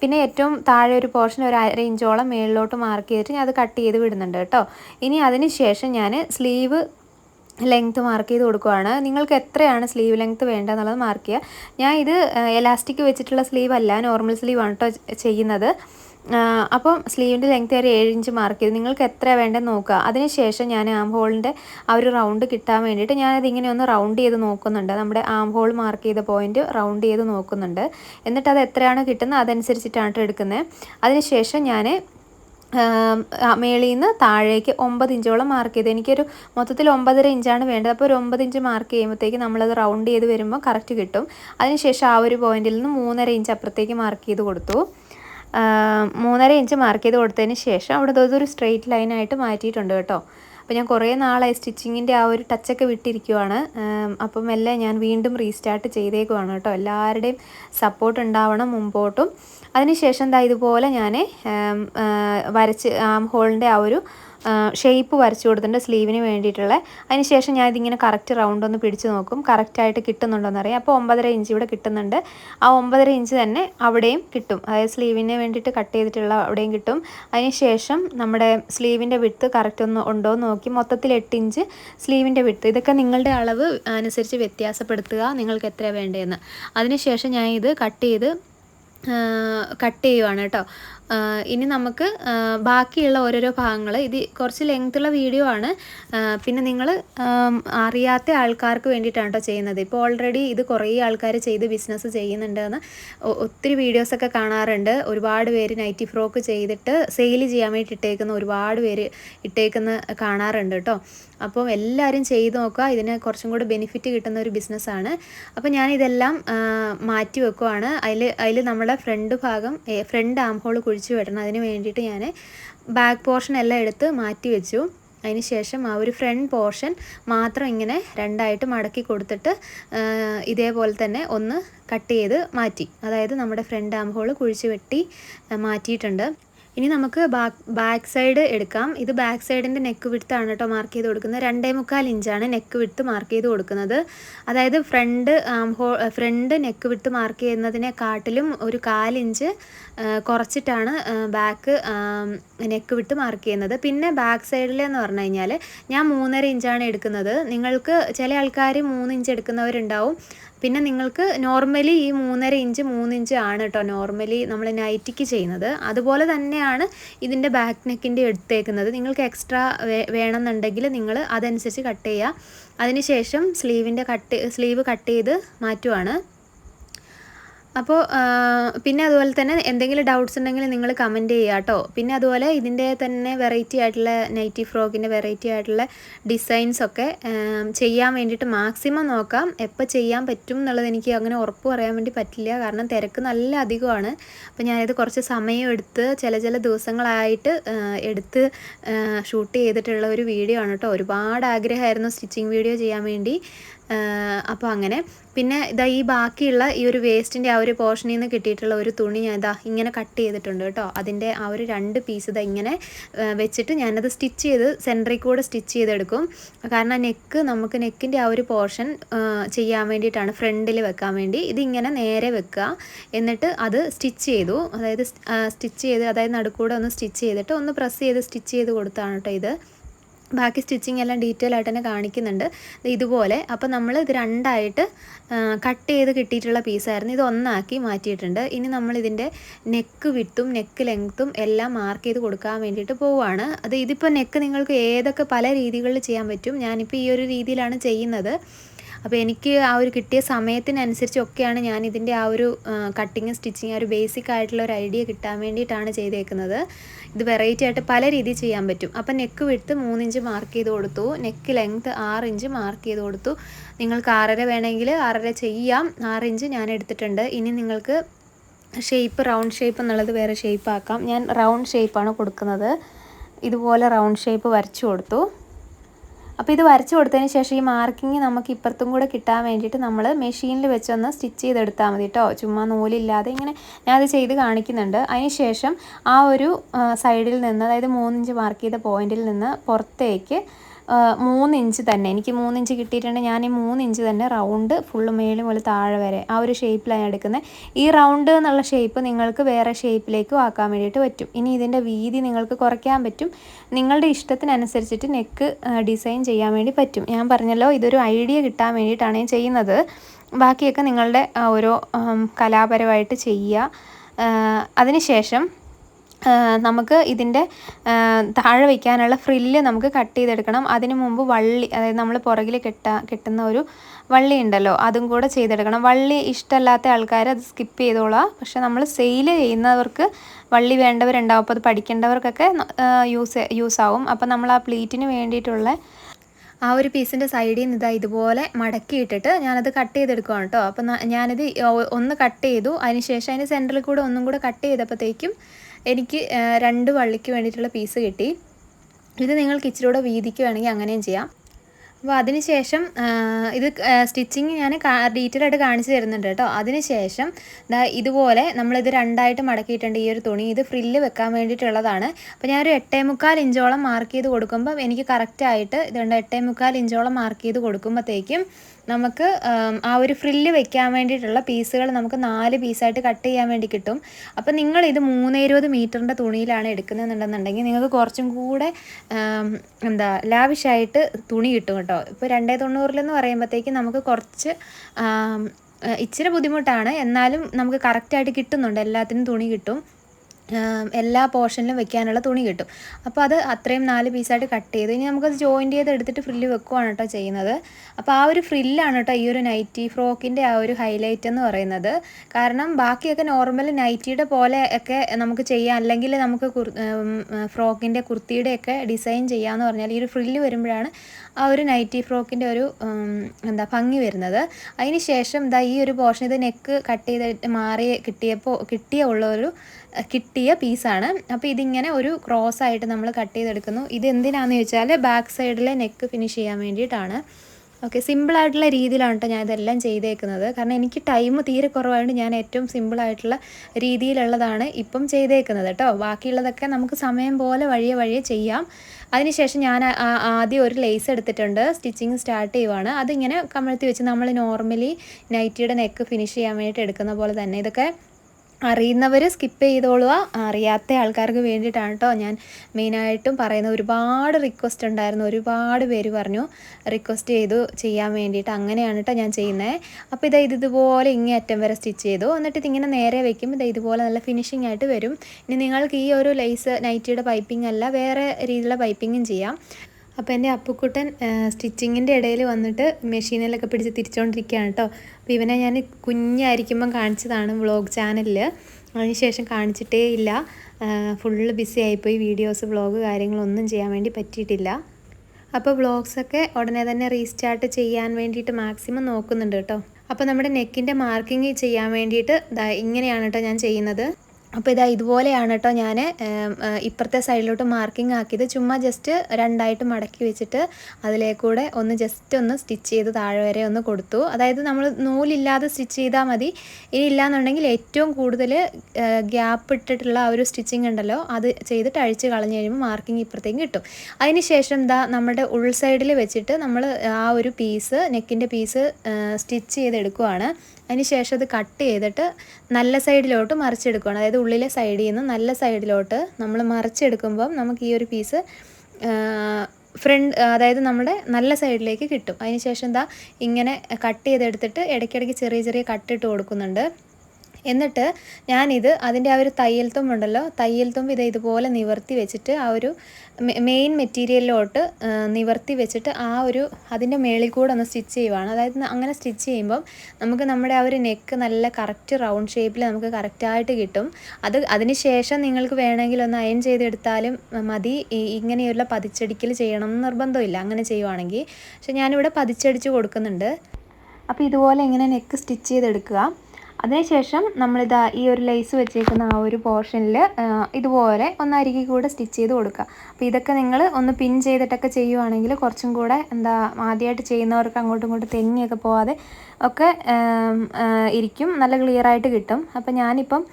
പിന്നെ ഏറ്റവും താഴെ ഒരു പോർഷൻ ഒരു അര ഇഞ്ചോളം മേളിലോട്ട് മാർക്ക് ചെയ്തിട്ട് ഞാൻ അത് കട്ട് ചെയ്ത് വിടുന്നുണ്ട് കേട്ടോ. ഇനി അതിന് ശേഷം ഞാൻ സ്ലീവ് ലെങ്ത്ത് മാർക്ക് ചെയ്ത് കൊടുക്കുവാണ്. നിങ്ങൾക്ക് എത്രയാണ് സ്ലീവ് ലെങ്ത്ത് വേണ്ടതെന്നുള്ളത് മാർക്ക് ചെയ്യുക. ഞാൻ ഇത് എലാസ്റ്റിക് വെച്ചിട്ടുള്ള സ്ലീവ് അല്ല നോർമൽ സ്ലീവ് ആണ് കേട്ടോ ചെയ്യുന്നത്. അപ്പം സ്ലീവിന്റെ ലെങ്ത് ഒരു ഏഴ് ഇഞ്ച് മാർക്ക് ചെയ്ത്. നിങ്ങൾക്ക് എത്ര വേണ്ടത് നോക്കുക. അതിനുശേഷം ഞാൻ ആം ഹോളിന്റെ ആ ഒരു റൗണ്ട് കിട്ടാൻ വേണ്ടിയിട്ട് ഞാനത് ഇങ്ങനെ ഒന്ന് റൗണ്ട് ചെയ്ത് നോക്കുന്നുണ്ട്. നമ്മുടെ ആം ഹോൾ മാർക്ക് ചെയ്ത പോയിന്റ് റൗണ്ട് ചെയ്ത് നോക്കുന്നുണ്ട്. എന്നിട്ട് അത് എത്രയാണ് കിട്ടുന്നത് അതനുസരിച്ചിട്ടാണ് എടുക്കുന്നത് അതിനുശേഷം ഞാൻ മേളിൽ നിന്ന് താഴേക്ക് ഒമ്പത് ഇഞ്ചോളം മാർക്ക് ചെയ്ത്. എനിക്കൊരു മൊത്തത്തിൽ ഒമ്പതര ഇഞ്ചാണ് വേണ്ടത്. അപ്പോൾ ഒരു ഒമ്പത് ഇഞ്ച് മാർക്ക് ചെയ്യുമ്പോഴത്തേക്ക് നമ്മളത് റൗണ്ട് ചെയ്ത് വരുമ്പോൾ കറക്റ്റ് കിട്ടും. അതിനുശേഷം ആ ഒരു പോയിന്റിൽ നിന്ന് മൂന്നര ഇഞ്ച് അപ്പുറത്തേക്ക് മാർക്ക് ചെയ്ത് കൊടുത്തു. മൂന്നര ഇഞ്ച് മാർക്ക് ചെയ്ത് കൊടുത്തതിന് ശേഷം അവിടെ ഇതൊരു സ്ട്രെയിറ്റ് ലൈനായിട്ട് മാറ്റിയിട്ടുണ്ട് കേട്ടോ. അപ്പോൾ ഞാൻ കുറേ നാളായി സ്റ്റിച്ചിങ്ങിന്റെ ആ ഒരു ടച്ചൊക്കെ വിട്ടിരിക്കുവാണ്. അപ്പം എല്ലാം ഞാൻ വീണ്ടും റീസ്റ്റാർട്ട് ചെയ്തേക്കുവാണ് കേട്ടോ. എല്ലാവരുടെയും സപ്പോർട്ട് ഉണ്ടാവണം മുമ്പോട്ടും. അതിനുശേഷം എന്താ ഇതുപോലെ ഞാൻ വരച്ച് ആം ഹോളിന്റെ ആ ഒരു ഷേപ്പ് വരച്ചു കൊടുത്തിട്ടുണ്ട് സ്ലീവിന് വേണ്ടിയിട്ടുള്ള. അതിനുശേഷം ഞാൻ ഇതിങ്ങനെ കറക്റ്റ് റൗണ്ട് ഒന്ന് പിടിച്ച് നോക്കും. കറക്റ്റായിട്ട് കിട്ടുന്നുണ്ടോയെന്ന് അറിയാം അപ്പോൾ ഒമ്പതര ഇഞ്ച് ഇവിടെ കിട്ടുന്നുണ്ട്. ആ ഒമ്പതര ഇഞ്ച് തന്നെ അവിടെയും കിട്ടും. അതായത് സ്ലീവിന് വേണ്ടിയിട്ട് കട്ട് ചെയ്തിട്ടുള്ള അവിടെയും കിട്ടും. അതിനുശേഷം നമ്മുടെ സ്ലീവിന്റെ വിട്ട് കറക്റ്റ് ഒന്ന് ഉണ്ടോ എന്ന് നോക്കി. മൊത്തത്തിൽ എട്ട് ഇഞ്ച് സ്ലീവിന്റെ വിട്ട് ഇതൊക്കെ നിങ്ങളുടെ അളവ് അനുസരിച്ച് വ്യത്യാസപ്പെടുത്തുക നിങ്ങൾക്ക് എത്ര വേണ്ടതെന്ന്. അതിനുശേഷം ഞാൻ ഇത് കട്ട് ചെയ്ത് കട്ട് ചെയ്യുവാണ് കേട്ടോ. ഇനി നമുക്ക് ബാക്കിയുള്ള ഓരോരോ ഭാഗങ്ങൾ ഇത് കുറച്ച് ലെങ്ത്തുള്ള വീഡിയോ ആണ്. പിന്നെ നിങ്ങൾ അറിയാത്ത ആൾക്കാർക്ക് വേണ്ടിയിട്ടാണ് കേട്ടോ ചെയ്യുന്നത്. ഇപ്പോൾ ഓൾറെഡി ഇത് കുറേ ആൾക്കാർ ചെയ്ത് ബിസിനസ് ചെയ്യുന്നുണ്ടെന്ന് ഒത്തിരി വീഡിയോസൊക്കെ കാണാറുണ്ട്. ഒരുപാട് പേര് നൈറ്റി ഫ്രോക്ക് ചെയ്തിട്ട് സെയിൽ ചെയ്യാൻ വേണ്ടി ഇട്ടേക്കുന്ന ഒരുപാട് പേര് ഇട്ടേക്കുന്ന കാണാറുണ്ട് കേട്ടോ അപ്പോൾ എല്ലാവരും ചെയ്ത് നോക്കുക. ഇതിന് കുറച്ചും കൂടി ബെനിഫിറ്റ് കിട്ടുന്ന ഒരു ബിസിനസ്സാണ് അപ്പോൾ ഞാനിതെല്ലാം മാറ്റി വെക്കുവാണ്. അതിൽ അതിൽ നമ്മുടെ ഫ്രണ്ട് ഭാഗം ഫ്രണ്ട് ആം ഹോൾ കുഴിച്ച് വിടണം അതിന് വേണ്ടിയിട്ട് ഞാൻ ബാക്ക് പോർഷൻ എല്ലാം എടുത്ത് മാറ്റി വെച്ചു. അതിന് ശേഷം ആ ഒരു ഫ്രണ്ട് പോർഷൻ മാത്രം ഇങ്ങനെ രണ്ടായിട്ട് മടക്കി കൊടുത്തിട്ട് ഇതേപോലെ തന്നെ ഒന്ന് കട്ട് ചെയ്ത് മാറ്റി. അതായത് നമ്മുടെ ഫ്രണ്ട് ആം ഹോൾ കുഴിച്ച് വെട്ടി മാറ്റിയിട്ടുണ്ട്. ഇനി നമുക്ക് ബാക്ക് സൈഡ് എടുക്കാം. ഇത് ബാക്ക് സൈഡിന്റെ നെക്ക് വിടുത്താണ് കേട്ടോ മാർക്ക് ചെയ്ത് കൊടുക്കുന്നത്. രണ്ടേ മുക്കാൽ ഇഞ്ചാണ് നെക്ക് വിടുത്ത് മാർക്ക് ചെയ്ത് കൊടുക്കുന്നത്. അതായത് ഫ്രണ്ട് ഹോ ഫ്രണ്ട് നെക്ക് വിടുത്ത് മാർക്ക് ചെയ്യുന്നതിനെക്കാട്ടിലും ഒരു കാലിഞ്ച് കുറച്ചിട്ടാണ് ബാക്ക് നെക്ക് വിട്ട് മാർക്ക് ചെയ്യുന്നത്. പിന്നെ ബാക്ക് സൈഡിലെന്ന് പറഞ്ഞു കഴിഞ്ഞാൽ ഞാൻ മൂന്നര ഇഞ്ചാണ് എടുക്കുന്നത്. നിങ്ങൾക്ക് ചില ആൾക്കാർ മൂന്ന് ഇഞ്ച് എടുക്കുന്നവരുണ്ടാവും. പിന്നെ നിങ്ങൾക്ക് നോർമലി ഈ മൂന്നര ഇഞ്ച് മൂന്ന് ഇഞ്ച് ആണ് കേട്ടോ നോർമലി നമ്മൾ നൈറ്റിക്ക് ചെയ്യുന്നത്. അതുപോലെ തന്നെയാണ് ഇതിന്റെ ബാക്ക് നെക്കിന്റെ എടുത്തേക്കുന്നത്. നിങ്ങൾക്ക് എക്സ്ട്രാ വേണമെന്നുണ്ടെങ്കിൽ നിങ്ങൾ അതനുസരിച്ച് കട്ട് ചെയ്യുക അതിനുശേഷം സ്ലീവിന്റെ കട്ട് സ്ലീവ് കട്ട് ചെയ്ത് മാറ്റുവാണ്. അപ്പോൾ പിന്നെ അതുപോലെ തന്നെ എന്തെങ്കിലും ഡൗട്ട്സ് ഉണ്ടെങ്കിൽ നിങ്ങൾ കമന്റ് ചെയ്യുക കേട്ടോ പിന്നെ അതുപോലെ ഇതിന്റെ തന്നെ വെറൈറ്റി ആയിട്ടുള്ള നൈറ്റി ഫ്രോക്കിന്റെ വെറൈറ്റി ആയിട്ടുള്ള ഡിസൈൻസ് ഒക്കെ ചെയ്യാൻ വേണ്ടിയിട്ട് മാക്സിമം നോക്കാം. എപ്പോൾ ചെയ്യാൻ പറ്റും എന്നുള്ളത് എനിക്ക് അങ്ങനെ ഉറപ്പ് പറയാൻ വേണ്ടി പറ്റില്ല. കാരണം തിരക്ക് നല്ല അധികമാണ്. അപ്പോൾ ഞാനിത് കുറച്ച് സമയം എടുത്ത് ചില ചില ദിവസങ്ങളായിട്ട് എടുത്ത് ഷൂട്ട് ചെയ്തിട്ടുള്ള ഒരു വീഡിയോ ആണ് കേട്ടോ ഒരുപാട് ആഗ്രഹമായിരുന്നു സ്റ്റിച്ചിങ് വീഡിയോ ചെയ്യാൻ വേണ്ടി. അപ്പോൾ അങ്ങനെ. പിന്നെ ഇതാ ഈ ബാക്കിയുള്ള ഈ ഒരു വേസ്റ്റിന്റെ ആ ഒരു പോർഷനിൽ നിന്ന് കിട്ടിയിട്ടുള്ള ഒരു തുണി ഞാൻ ഇതാ ഇങ്ങനെ കട്ട് ചെയ്തിട്ടുണ്ട് കേട്ടോ. അതിന്റെ ആ ഒരു രണ്ട് പീസ് ഇതാ ഇങ്ങനെ വെച്ചിട്ട് ഞാനത് സ്റ്റിച്ച് ചെയ്ത് സെന്ററിൽ കൂടെ സ്റ്റിച്ച് ചെയ്തെടുക്കും. കാരണം നെക്ക് നമുക്ക് നെക്കിന്റെ ആ ഒരു പോർഷൻ ചെയ്യാൻ വേണ്ടിയിട്ടാണ് ഫ്രണ്ടിൽ വെക്കാൻ വേണ്ടി. ഇതിങ്ങനെ നേരെ വെക്കുക. എന്നിട്ട് അത് സ്റ്റിച്ച് ചെയ്തു. അതായത് സ്റ്റിച്ച് ചെയ്ത് അതായത് നടുക്കൂടെ ഒന്ന് സ്റ്റിച്ച് ചെയ്തിട്ട് ഒന്ന് പ്രസ് ചെയ്ത് സ്റ്റിച്ച് ചെയ്ത് കൊടുത്താണ് കേട്ടോ ഇത്. ബാക്കി സ്റ്റിച്ചിങ് എല്ലാം ഡീറ്റെയിൽ ആയിട്ട് തന്നെ കാണിക്കുന്നുണ്ട്. ഇതുപോലെ. അപ്പോൾ നമ്മൾ ഇത് രണ്ടായിട്ട് കട്ട് ചെയ്ത് കിട്ടിയിട്ടുള്ള പീസായിരുന്നു ഇത് ഒന്നാക്കി മാറ്റിയിട്ടുണ്ട്. ഇനി നമ്മൾ ഇതിന്റെ നെക്ക് വിട്ടും നെക്ക് ലെങ്ത്തും എല്ലാം മാർക്ക് ചെയ്ത് കൊടുക്കാൻ വേണ്ടിയിട്ട് പോവുകയാണ് അത് ഇതിപ്പോൾ നെക്ക് നിങ്ങൾക്ക് ഏതൊക്കെ പല രീതികളിൽ ചെയ്യാൻ പറ്റും? ഞാനിപ്പോൾ ഈ ഒരു രീതിയിലാണ് ചെയ്യുന്നത്. അപ്പോൾ എനിക്ക് ആ ഒരു കിട്ടിയ സമയത്തിനനുസരിച്ചൊക്കെയാണ് ഞാൻ ഇതിന്റെ ആ ഒരു കട്ടിങ് സ്റ്റിച്ചിങ് ആ ഒരു ബേസിക് ആയിട്ടുള്ള ഒരു ഐഡിയ കിട്ടാൻ വേണ്ടിയിട്ടാണ് ചെയ്തേക്കുന്നത്. ഇത് വെറൈറ്റി ആയിട്ട് പല രീതിയിൽ ചെയ്യാൻ പറ്റും. അപ്പോൾ നെക്ക് വിട്ട് മൂന്നിഞ്ച് മാർക്ക് ചെയ്ത് കൊടുത്തു. നെക്ക് ലെങ്ത് ആറ് ഇഞ്ച് മാർക്ക് ചെയ്ത് കൊടുത്തു. നിങ്ങൾക്ക് ആറര വേണമെങ്കിൽ ആറര ചെയ്യാം. ആറ് ഇഞ്ച് ഞാൻ എടുത്തിട്ടുണ്ട്. ഇനി നിങ്ങൾക്ക് ഷേപ്പ് റൗണ്ട് ഷേപ്പ് എന്നുള്ളത് വേറെ ഷേപ്പ് ആക്കാം. ഞാൻ റൗണ്ട് ഷേപ്പാണ് കൊടുക്കുന്നത്. ഇതുപോലെ റൗണ്ട് ഷേപ്പ് വരച്ചു കൊടുത്തു. അപ്പോൾ ഇത് വരച്ചു കൊടുത്തതിന് ശേഷം ഈ മാർക്കിങ് നമുക്ക് ഇപ്പുറത്തും കൂടെ കിട്ടാൻ വേണ്ടിയിട്ട് നമ്മൾ മെഷീനിൽ വെച്ചൊന്ന് സ്റ്റിച്ച് ചെയ്തെടുത്താൽ മതി കേട്ടോ ചുമ്മാ നൂലില്ലാതെ ഇങ്ങനെ ഞാൻ ഞാനത് ചെയ്ത് കാണിക്കുന്നുണ്ട്. അതിന് ശേഷം ആ ഒരു സൈഡിൽ നിന്ന് അതായത് മൂന്നിഞ്ച് മാർക്ക് ചെയ്ത പോയിന്റിൽ നിന്ന് പുറത്തേക്ക് മൂന്ന് ഇഞ്ച് തന്നെ. എനിക്ക് മൂന്ന് ഇഞ്ച് കിട്ടിയിട്ടുണ്ട്. ഞാൻ ഈ മൂന്ന് ഇഞ്ച് തന്നെ റൗണ്ട് ഫുള്ള് മേലും മുതൽ താഴെ വരെ ആ ഒരു ഷേപ്പിലാണ് എടുക്കുന്നത് ഈ റൗണ്ട് എന്നുള്ള ഷേപ്പ് നിങ്ങൾക്ക് വേറെ ഷേപ്പിലേക്കും ആക്കാൻ വേണ്ടിയിട്ട് പറ്റും. ഇനി ഇതിന്റെ വീതി നിങ്ങൾക്ക് കുറയ്ക്കാൻ പറ്റും. നിങ്ങളുടെ ഇഷ്ടത്തിനനുസരിച്ചിട്ട് നെക്ക് ഡിസൈൻ ചെയ്യാൻ വേണ്ടി പറ്റും. ഞാൻ പറഞ്ഞല്ലോ ഇതൊരു ഐഡിയ കിട്ടാൻ വേണ്ടിയിട്ടാണ് ഞാൻ ചെയ്യുന്നത്. ബാക്കിയൊക്കെ നിങ്ങളുടെ ഓരോ കലാപരമായിട്ട് ചെയ്യുക. അതിനുശേഷം നമുക്ക് ഇതിന്റെ താഴെ വയ്ക്കാനുള്ള ഫ്രില്ല് നമുക്ക് കട്ട് ചെയ്തെടുക്കണം. അതിന് മുമ്പ് വള്ളി അതായത് നമ്മൾ പുറകിൽ കെട്ട കെട്ടുന്ന ഒരു വള്ളി ഉണ്ടല്ലോ അതും കൂടെ ചെയ്തെടുക്കണം. വള്ളി ഇഷ്ടമല്ലാത്ത ആൾക്കാർ അത് സ്കിപ്പ് ചെയ്തോളാം. പക്ഷെ നമ്മൾ സെയിൽ ചെയ്യുന്നവർക്ക് വള്ളി വേണ്ടവരുണ്ടാവും. അപ്പോൾ അത് പഠിക്കേണ്ടവർക്കൊക്കെ യൂസ് യൂസ് ആവും. അപ്പോൾ നമ്മൾ ആ പ്ലീറ്റിന് വേണ്ടിയിട്ടുള്ള ആ ഒരു പീസിന്റെ സൈഡിൽ നിന്ന് ഇതാ ഇതുപോലെ മടക്കിയിട്ടിട്ട് ഞാനത് കട്ട് ചെയ്തെടുക്കുകയാണ് കേട്ടോ അപ്പം ഞാനിത് ഒന്ന് കട്ട് ചെയ്തു. അതിന് ശേഷം അതിന് സെന്ററിൽ കൂടെ ഒന്നും കൂടെ കട്ട് ചെയ്തപ്പോഴത്തേക്കും എനിക്ക് രണ്ട് വള്ളിക്ക് വേണ്ടിയിട്ടുള്ള പീസ് കിട്ടി. ഇത് നിങ്ങൾക്ക് ഇച്ചിരി കൂടെ വീതിക്ക് വേണമെങ്കിൽ അങ്ങനെയും ചെയ്യാം. അപ്പോൾ അതിനുശേഷം ശേഷം ഇത് സ്റ്റിച്ചിങ് ഞാൻ ഡീറ്റെയിൽ ആയിട്ട് കാണിച്ചു തരുന്നുണ്ട് കേട്ടോ. അതിനുശേഷം ദാ ഇതുപോലെ നമ്മളിത് രണ്ടായിട്ട് മടക്കിയിട്ടുണ്ട് ഈ ഒരു തുണി. ഇത് ഫ്രില്ല് വെക്കാൻ വേണ്ടിയിട്ടുള്ളതാണ്. അപ്പോൾ ഞാനൊരു എട്ടേ മുക്കാൽ ഇഞ്ചോളം മാർക്ക് ചെയ്ത് കൊടുക്കുമ്പം എനിക്ക് കറക്റ്റായിട്ട് ഇതുണ്ട് എട്ടേ മുക്കാൽ ഇഞ്ചോളം മാർക്ക് ചെയ്ത് കൊടുക്കുമ്പോഴത്തേക്കും നമുക്ക് ആ ഒരു ഫ്രില്ല് വെക്കാൻ വേണ്ടിയിട്ടുള്ള പീസുകൾ നമുക്ക് നാല് പീസായിട്ട് കട്ട് ചെയ്യാൻ വേണ്ടി കിട്ടും. അപ്പോൾ നിങ്ങൾ ഇത് മൂന്ന് ഇരുപത് മീറ്ററിന്റെ തുണിയിലാണ് എടുക്കുന്നതെന്നുണ്ടെന്നുണ്ടെങ്കിൽ നിങ്ങൾക്ക് കുറച്ചും കൂടെ എന്താ ലാവിഷായിട്ട് തുണി കിട്ടും കേട്ടോ. ഇപ്പോൾ രണ്ടേ തൊണ്ണൂറിലെന്ന് പറയുമ്പോഴത്തേക്കും നമുക്ക് കുറച്ച് ഇച്ചിരി ബുദ്ധിമുട്ടാണ്. എന്നാലും നമുക്ക് കറക്റ്റായിട്ട് കിട്ടുന്നുണ്ട്. എല്ലാത്തിനും തുണി കിട്ടും. എല്ലാ പോർഷനിലും വെക്കാനുള്ള തുണി കിട്ടും. അപ്പോൾ അത് അത്രയും നാല് പീസായിട്ട് കട്ട് ചെയ്ത്. ഇനി നമുക്കത് ജോയിന്റ് ചെയ്ത് എടുത്തിട്ട് ഫ്രില്ല് വെക്കുവാണ് കേട്ടോ ചെയ്യുന്നത്. അപ്പോൾ ആ ഒരു ഫ്രില്ലാണ് കേട്ടോ ഈ ഒരു നൈറ്റി ഫ്രോക്കിന്റെ ആ ഒരു ഹൈലൈറ്റ് എന്ന് പറയുന്നത്. കാരണം ബാക്കിയൊക്കെ നോർമൽ നൈറ്റിയുടെ പോലെ ഒക്കെ നമുക്ക് ചെയ്യാം. അല്ലെങ്കിൽ നമുക്ക് ഫ്രോക്കിന്റെ കുർത്തിയുടെ ഒക്കെ ഡിസൈൻ ചെയ്യാമെന്ന് പറഞ്ഞാൽ ഈ ഒരു ഫ്രില്ല് വരുമ്പോഴാണ് ആ ഒരു നൈറ്റി ഫ്രോക്കിന്റെ ഒരു എന്താ ഭംഗി വരുന്നത്. അതിന് ശേഷം ഇതാ ഈ ഒരു പോർഷൻ ഇത് നെക്ക് കട്ട് ചെയ്തിട്ട് മാറി കിട്ടിയപ്പോൾ കിട്ടിയ ഉള്ള ഒരു കിട്ടിയ പീസാണ്. അപ്പോൾ ഇതിങ്ങനെ ഒരു ക്രോസ് ആയിട്ട് നമ്മൾ കട്ട് ചെയ്തെടുക്കുന്നു. ഇത് എന്തിനാണെന്ന് ചോദിച്ചാൽ ബാക്ക് സൈഡിലെ നെക്ക് ഫിനിഷ് ചെയ്യാൻ വേണ്ടിയിട്ടാണ്. ഓക്കെ സിമ്പിളായിട്ടുള്ള രീതിയിലാണ് കേട്ടോ ഞാൻ ഇതെല്ലാം ചെയ്തേക്കുന്നത്. കാരണം എനിക്ക് ടൈം തീരെ കുറവായതുകൊണ്ട് ഞാൻ ഏറ്റവും സിമ്പിളായിട്ടുള്ള രീതിയിലുള്ളതാണ് ഇപ്പം ചെയ്തേക്കുന്നത് കേട്ടോ ബാക്കിയുള്ളതൊക്കെ നമുക്ക് സമയം പോലെ വഴിയെ വഴിയെ ചെയ്യാം. അതിനുശേഷം ഞാൻ ആദ്യം ഒരു ലേസ് എടുത്തിട്ടുണ്ട്. സ്റ്റിച്ചിങ് സ്റ്റാർട്ട് ചെയ്യുവാണ്. അതിങ്ങനെ കമഴ്ത്തി വെച്ച് നമ്മൾ നോർമലി നൈറ്റിയുടെ നെക്ക് ഫിനിഷ് ചെയ്യാൻ വേണ്ടിയിട്ട് എടുക്കുന്ന പോലെ തന്നെ. ഇതൊക്കെ അറിയുന്നവർ സ്കിപ്പ് ചെയ്തോളുക അറിയാത്ത ആൾക്കാർക്ക് വേണ്ടിയിട്ടാണ് കേട്ടോ ഞാൻ മെയിനായിട്ടും പറയുന്നത് ഒരുപാട് റിക്വസ്റ്റ് ഉണ്ടായിരുന്നു. ഒരുപാട് പേര് പറഞ്ഞു റിക്വസ്റ്റ് ചെയ്തു ചെയ്യാൻ വേണ്ടിയിട്ട്. അങ്ങനെയാണ് കേട്ടോ ഞാൻ ചെയ്യുന്നത് അപ്പോൾ ഇതാ ഇതുപോലെ ഇങ്ങേ അറ്റം വരെ സ്റ്റിച്ച് ചെയ്തു. എന്നിട്ട് ഇതിങ്ങനെ നേരെ വെക്കും ഇത് ഇതുപോലെ നല്ല ഫിനിഷിംഗ് ആയിട്ട് വരും. ഇനി നിങ്ങൾക്ക് ഈ ഒരു ലൈസ് നൈറ്റിയുടെ പൈപ്പിംഗ് അല്ല വേറെ രീതിയിലുള്ള പൈപ്പിങ്ങും ചെയ്യാം. അപ്പോൾ എന്റെ അപ്പുക്കുട്ടൻ സ്റ്റിച്ചിങ്ങിന്റെ ഇടയിൽ വന്നിട്ട് മെഷീനിലൊക്കെ പിടിച്ച് തിരിച്ചുകൊണ്ടിരിക്കുകയാണ് കേട്ടോ അപ്പോൾ ഇവനെ ഞാൻ കുഞ്ഞായിരിക്കുമ്പം കാണിച്ചതാണ് വ്ളോഗ് ചാനലിൽ അതിനുശേഷം കാണിച്ചിട്ടേ ഇല്ല. ഫുള്ള് ബിസി ആയിപ്പോയി. വീഡിയോസ് വ്ളോഗ് കാര്യങ്ങളൊന്നും ചെയ്യാൻ വേണ്ടി പറ്റിയിട്ടില്ല. അപ്പോൾ വ്ളോഗ്സൊക്കെ ഉടനെ തന്നെ റീസ്റ്റാർട്ട് ചെയ്യാൻ വേണ്ടിയിട്ട് മാക്സിമം നോക്കുന്നുണ്ട് കേട്ടോ അപ്പോൾ നമ്മുടെ നെക്കിന്റെ മാർക്കിങ് ചെയ്യാൻ വേണ്ടിയിട്ട് ഇങ്ങനെയാണ് കേട്ടോ ഞാൻ ചെയ്യുന്നത്. അപ്പോൾ ഇതാ ഇതുപോലെയാണ് കേട്ടോ ഞാൻ ഇപ്പുറത്തെ സൈഡിലോട്ട് മാർക്കിംഗ് ആക്കിയത്. ചുമ്മാ ജസ്റ്റ് രണ്ടായിട്ട് മടക്കി വെച്ചിട്ട് അതിലേക്കൂടെ ഒന്ന് ജസ്റ്റ് ഒന്ന് സ്റ്റിച്ച് ചെയ്ത് താഴെ വരെ ഒന്ന് കൊടുത്തു. അതായത് നമ്മൾ നൂലില്ലാതെ സ്റ്റിച്ച് ചെയ്താൽ മതി. ഇനി ഇല്ലാന്നുണ്ടെങ്കിൽ ഏറ്റവും കൂടുതൽ ഗ്യാപ്പ് ഇട്ടിട്ടുള്ള ആ ഒരു സ്റ്റിച്ചിങ് ഉണ്ടല്ലോ അത് ചെയ്തിട്ട് അഴിച്ച് കളഞ്ഞു കഴിയുമ്പോൾ മാർക്കിംഗ് ഇപ്പുറത്തേക്ക് കിട്ടും. അതിന് ശേഷം എന്താ നമ്മുടെ ഉൾ സൈഡിൽ വെച്ചിട്ട് നമ്മൾ ആ ഒരു പീസ് നെക്കിന്റെ പീസ് സ്റ്റിച്ച് ചെയ്തെടുക്കുവാണ്. അതിന് ശേഷം അത് കട്ട് ചെയ്തിട്ട് നല്ല സൈഡിലോട്ട് മറിച്ചെടുക്കുകയാണ്. അതായത് ഉള്ളിലെ സൈഡിൽ നിന്ന് നല്ല സൈഡിലോട്ട് നമ്മൾ മറിച്ചെടുക്കുമ്പം നമുക്ക് ഈ ഒരു പീസ് ഫ്രണ്ട് അതായത് നമ്മുടെ നല്ല സൈഡിലേക്ക് കിട്ടും. അതിനുശേഷം എന്താ ഇങ്ങനെ കട്ട് ചെയ്തെടുത്തിട്ട് ഇടയ്ക്കിടയ്ക്ക് ചെറിയ ചെറിയ കട്ടിട്ട് കൊടുക്കുന്നുണ്ട്. എന്നിട്ട് ഞാനിത് അതിന്റെ ആ ഒരു തയ്യൽ തുമ്പുണ്ടല്ലോ തയ്യൽ തുമ്പ് ഇത് ഇതുപോലെ നിവർത്തി വെച്ചിട്ട് ആ ഒരു മെയിൻ മെറ്റീരിയലിലോട്ട് നിവർത്തി വെച്ചിട്ട് ആ ഒരു അതിന്റെ മേളിൽ കൂടെ ഒന്ന് സ്റ്റിച്ച് ചെയ്യുവാണ്. അതായത് അങ്ങനെ സ്റ്റിച്ച് ചെയ്യുമ്പം നമുക്ക് നമ്മുടെ ആ ഒരു നെക്ക് നല്ല കറക്റ്റ് റൗണ്ട് ഷേപ്പിൽ നമുക്ക് കറക്റ്റായിട്ട് കിട്ടും. അത് അതിന് ശേഷം നിങ്ങൾക്ക് വേണമെങ്കിൽ ഒന്ന് അയൺ ചെയ്തെടുത്താലും മതി. ഇങ്ങനെയുള്ള പതിച്ചടിക്കൽ ചെയ്യണം എന്ന് നിർബന്ധമില്ല. അങ്ങനെ ചെയ്യുവാണെങ്കിൽ. പക്ഷെ ഞാനിവിടെ പതിച്ചടിച്ച് കൊടുക്കുന്നുണ്ട്. അപ്പോൾ ഇതുപോലെ ഇങ്ങനെ നെക്ക് സ്റ്റിച്ച് ചെയ്തെടുക്കുക. അതിനുശേഷം നമ്മളിതാ ഈ ഒരു ലേസ് വെച്ചേക്കുന്ന ആ ഒരു പോർഷനിൽ ഇതുപോലെ ഒന്ന് അരികെ കൂടെ സ്റ്റിച്ച് ചെയ്ത് കൊടുക്കുക. അപ്പോൾ ഇതൊക്കെ നിങ്ങൾ ഒന്ന് പിൻ ചെയ്തിട്ടൊക്കെ ചെയ്യുവാണെങ്കിൽ കുറച്ചും കൂടെ എന്താ ആദ്യമായിട്ട് ചെയ്യുന്നവർക്ക് അങ്ങോട്ടും ഇങ്ങോട്ടും തെന്നിയൊക്കെ പോവാതെ ഒക്കെ ഇരിക്കും. നല്ല ക്ലിയറായിട്ട് കിട്ടും. അപ്പോൾ ഞാനിപ്പം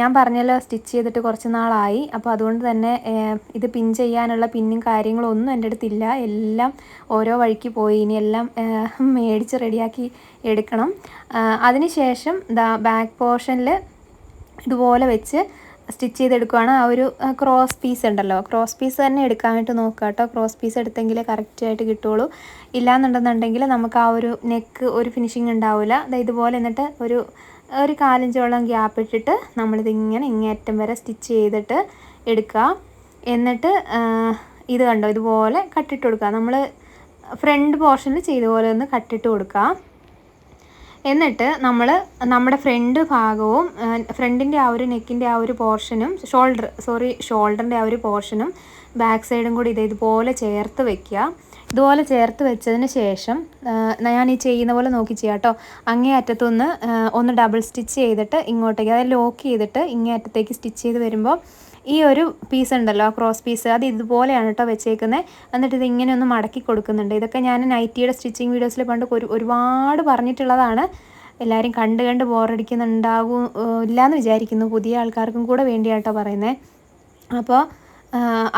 ഞാൻ പറഞ്ഞല്ലോ സ്റ്റിച്ച് ചെയ്തിട്ട് കുറച്ച് നാളായി. അപ്പോൾ അതുകൊണ്ട് തന്നെ ഇത് പിൻ ചെയ്യാനുള്ള പിന്നും കാര്യങ്ങളും ഒന്നും എന്റെ അടുത്തില്ല. എല്ലാം ഓരോ വഴിക്ക് പോയി. ഇനി എല്ലാം മേടിച്ച് റെഡിയാക്കി എടുക്കണം. അതിനുശേഷം ദാ ബാക്ക് പോർഷനിൽ ഇതുപോലെ വെച്ച് സ്റ്റിച്ച് ചെയ്തെടുക്കുകയാണ് ആ ഒരു ക്രോസ് പീസ് ഉണ്ടല്ലോ. ക്രോസ് പീസ് തന്നെ എടുക്കാനായിട്ട് നോക്കുക കേട്ടോ. ക്രോസ് പീസ് എടുത്തെങ്കിലേ കറക്റ്റായിട്ട് കിട്ടുള്ളൂ. ഇല്ലാന്നുണ്ടെന്നുണ്ടെങ്കിൽ നമുക്ക് ആ ഒരു നെക്ക് ഒരു ഫിനിഷിങ് ഉണ്ടാവില്ല. ഇതുപോലെ എന്നിട്ട് ഒരു ഒരു കാലഞ്ചോളം ഗ്യാപ്പ് ഇട്ടിട്ട് നമ്മളിതിങ്ങനെ ഇങ്ങേറ്റം വരെ സ്റ്റിച്ച് ചെയ്തിട്ട് എടുക്കുക. എന്നിട്ട് ഇത് കണ്ടോ? ഇതുപോലെ കട്ടിട്ട് കൊടുക്കുക. നമ്മൾ ഫ്രണ്ട് പോർഷനിൽ ചെയ്ത പോലെ ഒന്ന് കട്ടിട്ട് കൊടുക്കുക. എന്നിട്ട് നമ്മൾ നമ്മുടെ ഫ്രണ്ട് ഭാഗവും ഫ്രണ്ടിന്റെ ആ ഒരു നെക്കിന്റെ ആ ഒരു പോർഷനും ഷോൾഡർ സോറി ഷോൾഡറിന്റെ ആ ഒരു പോർഷനും ബാക്ക് സൈഡും കൂടി ഇത് ഇതുപോലെ ചേർത്ത് വെക്കുക. ഇതുപോലെ ചേർത്ത് വെച്ചതിന് ശേഷം ഞാൻ ഈ ചെയ്യുന്ന പോലെ നോക്കി ചെയ്യാം കേട്ടോ അങ്ങേ അറ്റത്തുനിന്ന് ഒന്ന് ഡബിൾ സ്റ്റിച്ച് ചെയ്തിട്ട് ഇങ്ങോട്ടേക്ക് അതായത് ലോക്ക് ചെയ്തിട്ട് ഇങ്ങേ അറ്റത്തേക്ക് സ്റ്റിച്ച് ചെയ്ത് വരുമ്പോൾ ഈ ഒരു പീസ് ഉണ്ടല്ലോ ക്രോസ് പീസ് അത് ഇതുപോലെയാണ് കേട്ടോ വെച്ചേക്കുന്നത് എന്നിട്ട് ഇത് ഇങ്ങനെ ഒന്ന് മടക്കി കൊടുക്കുന്നുണ്ട്. ഇതൊക്കെ ഞാൻ നൈറ്റിയുടെ സ്റ്റിച്ചിങ് വീഡിയോസിൽ പണ്ട് ഒരു ഒരുപാട് പറഞ്ഞിട്ടുള്ളതാണ്. എല്ലാവരും കണ്ട് കണ്ട് ബോറടിക്കുന്നുണ്ടാകും ഇല്ലയെന്ന് വിചാരിക്കുന്നു. പുതിയ ആൾക്കാർക്കും കൂടെ വേണ്ടിയാട്ടോ പറയുന്നത് അപ്പോൾ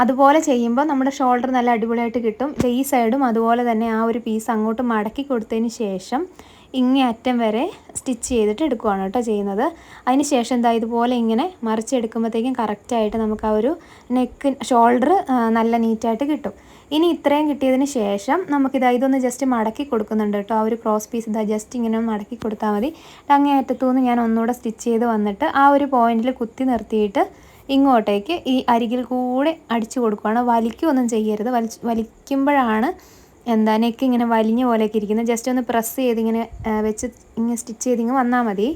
അതുപോലെ ചെയ്യുമ്പോൾ നമ്മുടെ ഷോൾഡർ നല്ല അടിപൊളിയായിട്ട് കിട്ടും. ഈ സൈഡും അതുപോലെ തന്നെ ആ ഒരു പീസ് അങ്ങോട്ട് മടക്കി കൊടുത്തതിന് ശേഷം ഇങ്ങേ അറ്റം വരെ സ്റ്റിച്ച് ചെയ്തിട്ട് എടുക്കുകയാണ് കേട്ടോ ചെയ്യുന്നത്. അതിന് ശേഷം എന്താ ഇതുപോലെ ഇങ്ങനെ മറിച്ചെടുക്കുമ്പോഴത്തേക്കും കറക്റ്റായിട്ട് നമുക്ക് ആ ഒരു നെക്ക് ഷോൾഡർ നല്ല നീറ്റായിട്ട് കിട്ടും. ഇനി ഇത്രയും കിട്ടിയതിന് ശേഷം നമുക്കിതാ ഇതൊന്ന് ജസ്റ്റ് മടക്കി കൊടുക്കുന്നുണ്ട് കേട്ടോ. ആ ഒരു ക്രോസ് പീസ് ഇതാ ജസ്റ്റ് ഇങ്ങനെ മടക്കി കൊടുത്താൽ മതി. അങ്ങേ അറ്റത്തുനിന്ന് ഞാൻ ഒന്നുകൂടെ സ്റ്റിച്ച് ചെയ്ത് വന്നിട്ട് ആ ഒരു പോയിന്റിൽ കുത്തി നിർത്തിയിട്ട് ഇങ്ങോട്ടേക്ക് ഈ അരികിൽ കൂടെ അടിച്ചു കൊടുക്കുകയാണ് വലിക്കുകയൊന്നും ചെയ്യരുത്. വലി വലിക്കുമ്പോഴാണ് എന്താ നെക്ക് ഇങ്ങനെ വലിഞ്ഞ പോലെയൊക്കെ ഇരിക്കുന്നത്. ജസ്റ്റ് ഒന്ന് പ്രസ് ചെയ്ത് ഇങ്ങനെ വെച്ച് ഇങ്ങനെ സ്റ്റിച്ച് ചെയ്ത് ഇങ്ങനെ വന്നാൽ മതി.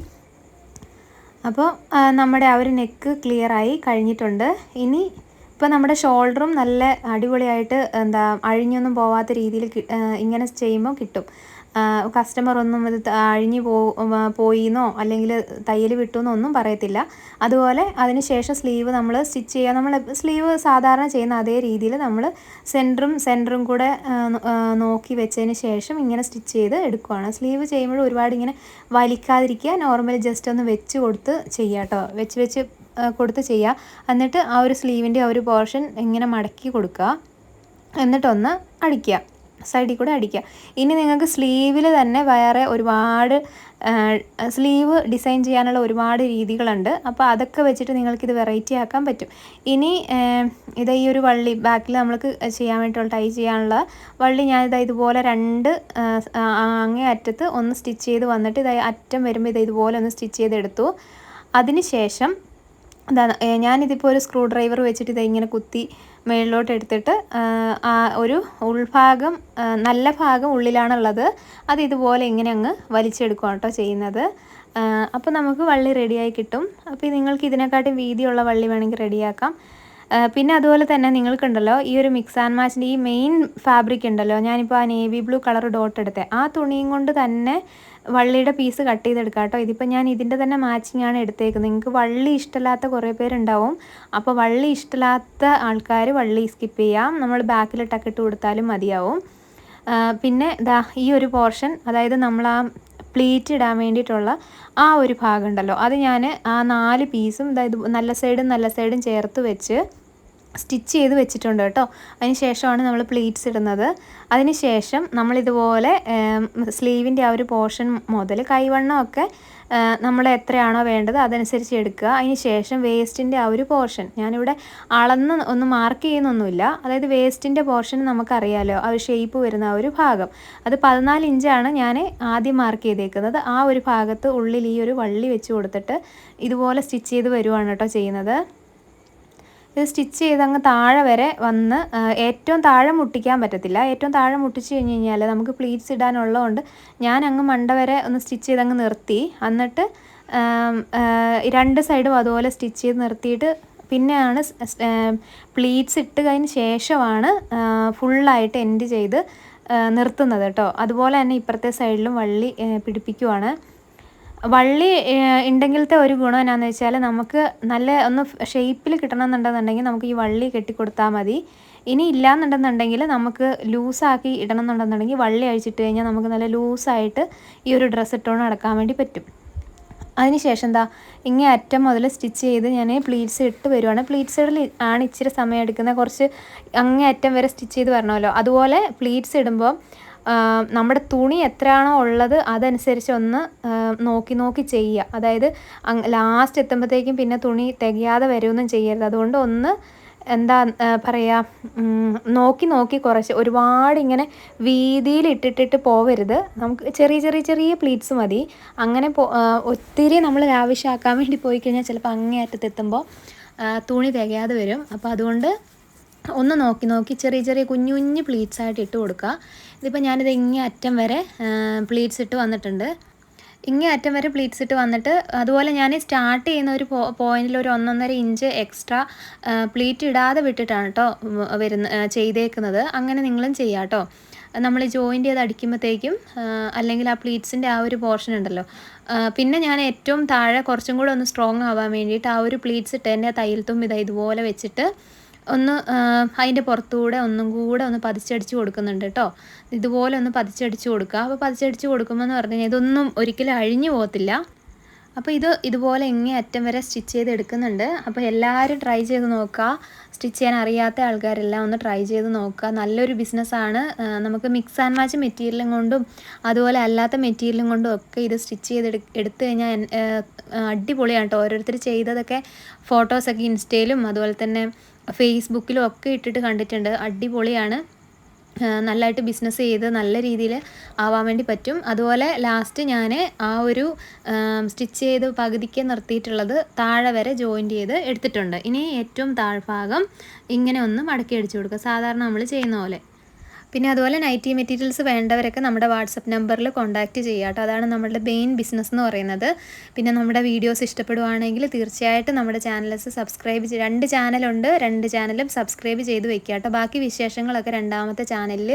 അപ്പോൾ നമ്മുടെ ആ ഒരു നെക്ക് ക്ലിയറായി കഴിഞ്ഞിട്ടുണ്ട്. ഇനി ഇപ്പോൾ നമ്മുടെ ഷോൾഡറും നല്ല അടിപൊളിയായിട്ട് എന്താ അഴിഞ്ഞൊന്നും പോവാത്ത രീതിയിൽ ഇങ്ങനെ ചെയ്യുമ്പോൾ കിട്ടും. കസ്റ്റമർ ഒന്നും ഇത് അഴിഞ്ഞു പോയിന്നോ അല്ലെങ്കിൽ തയ്യൽ വിട്ടുവെന്നോ ഒന്നും പറയത്തില്ല. അതുപോലെ അതിന് ശേഷം സ്ലീവ് നമ്മൾ സ്റ്റിച്ച് ചെയ്യുക നമ്മൾ സ്ലീവ് സാധാരണ ചെയ്യുന്ന അതേ രീതിയിൽ നമ്മൾ സെന്ററും സെന്ററും കൂടെ നോക്കി വെച്ചതിന് ശേഷം ഇങ്ങനെ സ്റ്റിച്ച് ചെയ്ത് എടുക്കുകയാണ് സ്ലീവ് ചെയ്യുമ്പോൾ ഒരുപാട് ഇങ്ങനെ വലിക്കാതിരിക്കുക നോർമൽ ജസ്റ്റ് ഒന്ന് വെച്ച് കൊടുത്ത് ചെയ്യുക കേട്ടോ വെച്ച് വെച്ച് കൊടുത്ത് ചെയ്യുക എന്നിട്ട് ആ ഒരു സ്ലീവിന്റെ ആ ഒരു പോർഷൻ ഇങ്ങനെ മടക്കി കൊടുക്കുക. എന്നിട്ടൊന്ന് അടിക്കുക. സൈഡിൽ കൂടെ അടിക്കുക. ഇനി നിങ്ങൾക്ക് സ്ലീവിൽ തന്നെ വേറെ ഒരുപാട് സ്ലീവ് ഡിസൈൻ ചെയ്യാനുള്ള ഒരുപാട് രീതികളുണ്ട്. അപ്പോൾ അതൊക്കെ വെച്ചിട്ട് നിങ്ങൾക്കിത് വെറൈറ്റി ആക്കാൻ പറ്റും. ഇനി ഇത് ഈ ഒരു വള്ളി ബാക്കിൽ നമ്മൾക്ക് ചെയ്യാൻ വേണ്ടിയിട്ടുള്ള ടൈ ചെയ്യാനുള്ള വള്ളി ഞാൻ ഇതാ ഇതുപോലെ രണ്ട് അങ്ങേ അറ്റത്ത് ഒന്ന് സ്റ്റിച്ച് ചെയ്ത് വന്നിട്ട് ഇത് അറ്റം വരുമ്പോൾ ഇത് ഇതുപോലെ ഒന്ന് സ്റ്റിച്ച് ചെയ്തെടുത്തു. അതിന് ശേഷം ഞാനിതിപ്പോൾ ഒരു സ്ക്രൂ ഡ്രൈവർ വെച്ചിട്ട് ഇത് ഇങ്ങനെ കുത്തി മുകളിലോട്ട് എടുത്തിട്ട് ഒരു ഉൾഭാഗം നല്ല ഭാഗം ഉള്ളിലാണുള്ളത്. അത് ഇതുപോലെ ഇങ്ങനെ അങ്ങ് വലിച്ചെടുക്കുക കേട്ടോ ചെയ്യുന്നത്. അപ്പോൾ നമുക്ക് വള്ളി റെഡിയായി കിട്ടും. അപ്പോൾ നിങ്ങൾക്ക് ഇതിനെക്കാട്ടും വീതിയുള്ള വള്ളി വേണമെങ്കിൽ റെഡിയാക്കാം പിന്നെ അതുപോലെ തന്നെ നിങ്ങൾക്കുണ്ടല്ലോ ഈ ഒരു മിക്സ് ആൻഡ് മാച്ചിന്റെ ഈ മെയിൻ ഫാബ്രിക് ഉണ്ടല്ലോ ഞാനിപ്പോൾ ആ നേവി ബ്ലൂ കളർ ഡോട്ട് എടുത്തത് ആ തുണിയും കൊണ്ട് തന്നെ വള്ളിയുടെ പീസ് കട്ട് ചെയ്തെടുക്കാം കേട്ടോ. ഇതിപ്പോൾ ഞാൻ ഇതിന്റെ തന്നെ മാച്ചിങ് ആണ് എടുത്തേക്കുന്നത്. നിങ്ങൾക്ക് വള്ളി ഇഷ്ടമില്ലാത്ത കുറേ പേരുണ്ടാവും. അപ്പോൾ വള്ളി ഇഷ്ടമില്ലാത്ത ആൾക്കാർ വള്ളി സ്കിപ്പ് ചെയ്യാം. നമ്മൾ ബാക്കിൽ ഇട്ട് കൊടുത്താലും മതിയാവും. പിന്നെ ദാ ഈ ഒരു പോർഷൻ അതായത് നമ്മൾ ആ പ്ലീറ്റ് ഇടാൻ വേണ്ടിയിട്ടുള്ള ആ ഒരു ഭാഗം ഉണ്ടല്ലോ അത് ഞാൻ ആ നാല് പീസും അതായത് നല്ല സൈഡും നല്ല സൈഡും ചേർത്ത് വെച്ച് സ്റ്റിച്ച് ചെയ്ത് വെച്ചിട്ടുണ്ട് കേട്ടോ. അതിന് ശേഷമാണ് നമ്മൾ പ്ലീറ്റ്സ് ഇടുന്നത്. അതിന് ശേഷം നമ്മളിതുപോലെ സ്ലീവിന്റെ ആ ഒരു പോർഷൻ മുതൽ കൈവണ്ണമൊക്കെ നമ്മൾ എത്രയാണോ വേണ്ടത് അതനുസരിച്ച് എടുക്കുക. അതിന് ശേഷം വേസ്റ്റിന്റെ ആ ഒരു പോർഷൻ ഞാനിവിടെ അളന്ന് ഒന്ന് മാർക്ക് ചെയ്യുന്നൊന്നുമില്ല. അതായത് വേസ്റ്റിന്റെ പോർഷൻ നമുക്കറിയാലോ ആ ഷേപ്പ് വരുന്ന ആ ഒരു ഭാഗം. അത് പതിനാല് ഇഞ്ചാണ് ഞാൻ ആദ്യം മാർക്ക് ചെയ്തേക്കുന്നത്. ആ ഒരു ഭാഗത്ത് ഉള്ളിൽ ഈ ഒരു വള്ളി വെച്ച് കൊടുത്തിട്ട് ഇതുപോലെ സ്റ്റിച്ച് ചെയ്ത് വരുവാണ് കേട്ടോ ചെയ്യുന്നത്. ഇത് സ്റ്റിച്ച് ചെയ്ത് അങ്ങ് താഴെ വരെ വന്ന് ഏറ്റവും താഴെ മുട്ടിക്കാൻ പറ്റത്തില്ല. ഏറ്റവും താഴെ മുട്ടിച്ച് കഴിഞ്ഞ് കഴിഞ്ഞാൽ നമുക്ക് പ്ലീറ്റ്സ് ഇടാനുള്ളതുകൊണ്ട് ഞാൻ അങ്ങ് മണ്ട വരെ ഒന്ന് സ്റ്റിച്ച് ചെയ്ത് അങ്ങ് നിർത്തി. എന്നിട്ട് രണ്ട് സൈഡും അതുപോലെ സ്റ്റിച്ച് ചെയ്ത് നിർത്തിയിട്ട് പിന്നെയാണ് പ്ലീറ്റ്സ് ഇട്ട് കഴിഞ്ഞ ശേഷമാണ് ഫുള്ളായിട്ട് എൻഡ് ചെയ്ത് നിർത്തുന്നത് കേട്ടോ. അതുപോലെ തന്നെ ഇപ്പുറത്തെ സൈഡിലും വള്ളി പിടിപ്പിക്കുവാണ്. വള്ളി ഉണ്ടെങ്കിലത്തെ ഒരു ഗുണം എന്നാന്ന് വെച്ചാൽ നമുക്ക് നല്ല ഒന്ന് ഷേപ്പിൽ കിട്ടണമെന്നുണ്ടെന്നുണ്ടെങ്കിൽ നമുക്ക് ഈ വള്ളി കെട്ടിക്കൊടുത്താൽ മതി. ഇനി ഇല്ലയെന്നുണ്ടെന്നുണ്ടെങ്കിൽ നമുക്ക് ലൂസാക്കി ഇടണം എന്നുണ്ടെന്നുണ്ടെങ്കിൽ വള്ളി അഴിച്ചിട്ട് കഴിഞ്ഞാൽ നമുക്ക് നല്ല ലൂസായിട്ട് ഈ ഒരു ഡ്രസ്സ് ഇട്ടുകൊണ്ട് നടക്കാൻ വേണ്ടി പറ്റും. അതിനുശേഷം എന്താ ഇങ്ങനെ അറ്റം മുതൽ സ്റ്റിച്ച് ചെയ്ത് ഞാൻ പ്ലീറ്റ്സ് ഇട്ട് വരുവാണ്. പ്ലീറ്റ്സുകളിൽ ആണ് ഇച്ചിരി സമയം എടുക്കുന്നത്. കുറച്ച് അങ്ങേ അറ്റം വരെ സ്റ്റിച്ച് ചെയ്ത് വരണമല്ലോ. അതുപോലെ പ്ലീറ്റ്സ് ഇടുമ്പോൾ നമ്മുടെ തുണി എത്രയാണോ ഉള്ളത് അതനുസരിച്ച് ഒന്ന് നോക്കി നോക്കി ചെയ്യുക. അതായത് ലാസ്റ്റ് എത്തുമ്പോഴത്തേക്കും പിന്നെ തുണി തികയാതെ വരുമൊന്നും ചെയ്യരുത്. അതുകൊണ്ട് ഒന്ന് എന്താ പറയുക നോക്കി നോക്കി കുറച്ച്. ഒരുപാട് ഇങ്ങനെ വീതിയിൽ ഇട്ടിട്ടിട്ട് പോവരുത്. നമുക്ക് ചെറിയ ചെറിയ ചെറിയ പ്ലീറ്റ്സ് മതി. അങ്ങനെ ഒത്തിരി നമ്മൾ ലാവിഷാക്കാൻ വേണ്ടി പോയി കഴിഞ്ഞാൽ ചിലപ്പോൾ അങ്ങേ അറ്റത്തെത്തുമ്പോൾ തുണി തികയാതെ വരും. അപ്പോൾ അതുകൊണ്ട് ഒന്ന് നോക്കി നോക്കി ചെറിയ ചെറിയ കുഞ്ഞു കുഞ്ഞു പ്ലീറ്റ്സ് ആയിട്ട് ഇട്ട് കൊടുക്കുക ഇതിപ്പോൾ ഞാനിത് ഇങ്ങേ അറ്റം വരെ പ്ലീറ്റ്സ് ഇട്ട് വന്നിട്ടുണ്ട്. ഇങ്ങേ അറ്റം വരെ പ്ലീറ്റ്സ് ഇട്ട് വന്നിട്ട് അതുപോലെ ഞാൻ സ്റ്റാർട്ട് ചെയ്യുന്ന ഒരു പോയിന്റിൽ ഒരു ഒന്നൊന്നര ഇഞ്ച് എക്സ്ട്രാ പ്ലീറ്റ് ഇടാതെ വിട്ടിട്ടാണ് കേട്ടോ വരുന്ന ചെയ്തേക്കുന്നത്. അങ്ങനെ നിങ്ങളും ചെയ്യാം കേട്ടോ നമ്മൾ ജോയിന്റ് ചെയ്ത് അടിക്കുമ്പോഴത്തേക്കും അല്ലെങ്കിൽ ആ പ്ലീറ്റ്സിന്റെ ആ ഒരു പോർഷൻ ഉണ്ടല്ലോ. പിന്നെ ഞാൻ ഏറ്റവും താഴെ കുറച്ചും കൂടെ ഒന്ന് സ്ട്രോങ് ആവാൻ വേണ്ടിയിട്ട് ആ ഒരു പ്ലീറ്റ്സ് ഇട്ട് എന്റെ തയ്യൽത്തും ഇതാ ഇതുപോലെ വെച്ചിട്ട് ഒന്ന് അതിന്റെ പുറത്തുകൂടെ ഒന്നും കൂടെ ഒന്ന് പതിച്ചടിച്ച് കൊടുക്കുന്നുണ്ട് കേട്ടോ. ഇതുപോലെ ഒന്ന് പതിച്ചടിച്ച് കൊടുക്കുക. അപ്പോൾ പതിച്ചടിച്ച് കൊടുക്കുമ്പോൾ എന്ന് പറഞ്ഞു കഴിഞ്ഞാൽ ഇതൊന്നും ഒരിക്കലും അഴിഞ്ഞു പോകത്തില്ല. അപ്പോൾ ഇത് ഇതുപോലെ ഇങ്ങേ അറ്റം വരെ സ്റ്റിച്ച് ചെയ്ത് എടുക്കുന്നുണ്ട്. അപ്പോൾ എല്ലാവരും ട്രൈ ചെയ്ത് നോക്കുക. സ്റ്റിച്ച് ചെയ്യാൻ അറിയാത്ത ആൾക്കാരെല്ലാം ഒന്ന് ട്രൈ ചെയ്ത് നോക്കുക. നല്ലൊരു ബിസിനസ്സാണ് നമുക്ക് മിക്സ് ആൻഡ് മാച്ച് മെറ്റീരിയലും കൊണ്ടും അതുപോലെ അല്ലാത്ത മെറ്റീരിയലും കൊണ്ടും ഒക്കെ ഇത് സ്റ്റിച്ച് ചെയ്ത് എടു എടുത്തു കഴിഞ്ഞാൽ അടിപൊളിയാണ് കേട്ടോ. ഓരോരുത്തർ ചെയ്തതൊക്കെ ഫോട്ടോസൊക്കെ ഇൻസ്റ്റയിലും അതുപോലെ തന്നെ ഫേസ്ബുക്കിലും ഒക്കെ ഇട്ടിട്ട് കണ്ടിട്ടുണ്ട്. അടിപൊളിയാണ്. നല്ലതായിട്ട് ബിസിനസ് ചെയ്ത് നല്ല രീതിയിൽ ആവാൻ വേണ്ടി പറ്റും. അതുപോലെ ലാസ്റ്റ് ഞാൻ ആ ഒരു സ്റ്റിച്ച് ചെയ്ത് പകുതിക്ക് നിർത്തിയിട്ടുള്ളത് താഴെ വരെ ജോയിന്റ് ചെയ്ത് എടുത്തിട്ടുണ്ട്. ഇനി ഏറ്റവും താഴ്ഭാഗം ഇങ്ങനെ ഒന്ന് മടക്കി അടിച്ചു കൊടുക്കുക. സാധാരണ നമ്മൾ ചെയ്യുന്ന പോലെ. പിന്നെ അതുപോലെ നൈറ്റി മെറ്റീരിയൽസ് വേണ്ടവരൊക്കെ നമ്മുടെ വാട്സപ്പ് നമ്പറിൽ കോൺടാക്റ്റ് ചെയ്യുക കേട്ടോ. അതാണ് നമ്മുടെ മെയിൻ ബിസിനസ് എന്ന് പറയുന്നത്. പിന്നെ നമ്മുടെ വീഡിയോസ് ഇഷ്ടപ്പെടുവാണെങ്കിൽ തീർച്ചയായിട്ടും നമ്മുടെ ചാനൽസ് സബ്സ്ക്രൈബ് ചെയ്ത് രണ്ട് ചാനലുണ്ട് രണ്ട് ചാനലും സബ്സ്ക്രൈബ് ചെയ്ത് വെക്കുക കേട്ടോ. ബാക്കി വിശേഷങ്ങളൊക്കെ രണ്ടാമത്തെ ചാനലിൽ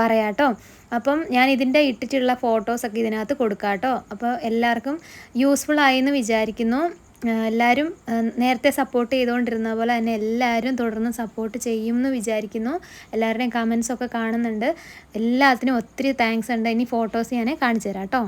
പറയാം കേട്ടോ. അപ്പം ഞാൻ ഇതിന്റെ ഇട്ടിട്ടുള്ള ഫോട്ടോസൊക്കെ ഇതിനകത്ത് കൊടുക്കാം കേട്ടോ. അപ്പോൾ എല്ലാവർക്കും യൂസ്ഫുൾ ആയി എന്ന് വിചാരിക്കുന്നു. എല്ലാവരും നേരത്തെ സപ്പോർട്ട് ചെയ്തുകൊണ്ടിരുന്ന പോലെ തന്നെ എല്ലാവരും തുടർന്ന് സപ്പോർട്ട് ചെയ്യും എന്ന് വിചാരിക്കുന്നു. എല്ലാവരുടെയും കമൻസ് ഒക്കെ കാണുന്നുണ്ട്. എല്ലാത്തിനും ഒത്തിരി താങ്ക്സ് ഉണ്ട്. ഇനി ഫോട്ടോസ് ഞാൻ കാണിച്ചു തരാം കേട്ടോ.